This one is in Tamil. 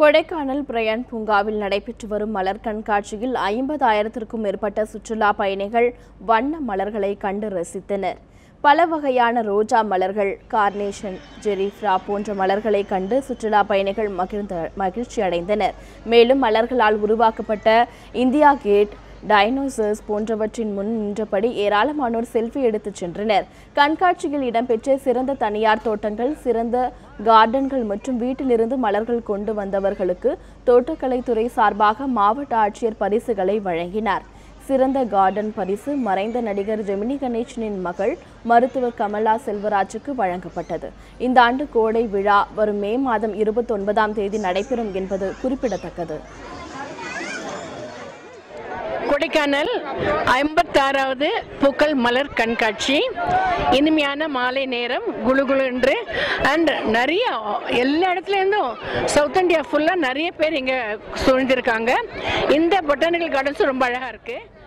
கொடைக்கானல் பிரயன் பூங்காவில் நடைபெற்று வரும் மலர் கண்காட்சியில் ஐம்பதாயிரத்திற்கும் மேற்பட்ட சுற்றுலா பயணிகள் வண்ண மலர்களை கண்டு ரசித்தனர். பல வகையான ரோஜா மலர்கள் கார்னேஷன் ஜெரிஃப்ரா போன்ற மலர்களை கண்டு சுற்றுலா பயணிகள் மகிழ்ந்த மகிழ்ச்சி அடைந்தனர். மேலும் மலர்களால் உருவாக்கப்பட்ட இந்தியா கேட் டைனோசர்ஸ் போன்றவற்றின் முன் நின்றபடி ஏராளமானோர் செல்ஃபி எடுத்துச் சென்றனர். கண்காட்சியில் இடம்பெற்ற சிறந்த தனியார் தோட்டங்கள் சிறந்த கார்டன்கள் மற்றும் வீட்டிலிருந்து மலர்கள் கொண்டு வந்தவர்களுக்கு தோட்டக்கலைத்துறை சார்பாக மாவட்ட ஆட்சியர் பரிசுகளை வழங்கினார். சிறந்த கார்டன் பரிசு மறைந்த நடிகர் ஜெமினி கணேசனின் மகள் மருத்துவர் கமலா செல்வராஜுக்கு வழங்கப்பட்டது. இந்த ஆண்டு கோடை விழா வரும் மே மாதம் இருபத்தொன்பதாம் தேதி நடைபெறும் என்பது குறிப்பிடத்தக்கது. கொடைக்கானல் ஐம்பத்தாறாவது பூக்கள் மலர் கண்காட்சி. இனிமையான மாலை நேரம் குளு குளு என்று அண்ட் நிறைய எல்லா இடத்துலேருந்தும் சவுத் இந்தியா ஃபுல்லாக நிறைய பேர் இங்கே சூழ்ந்திருக்காங்க. இந்த பொட்டானிக்கல் கார்டன்ஸும் ரொம்ப அழகாக இருக்குது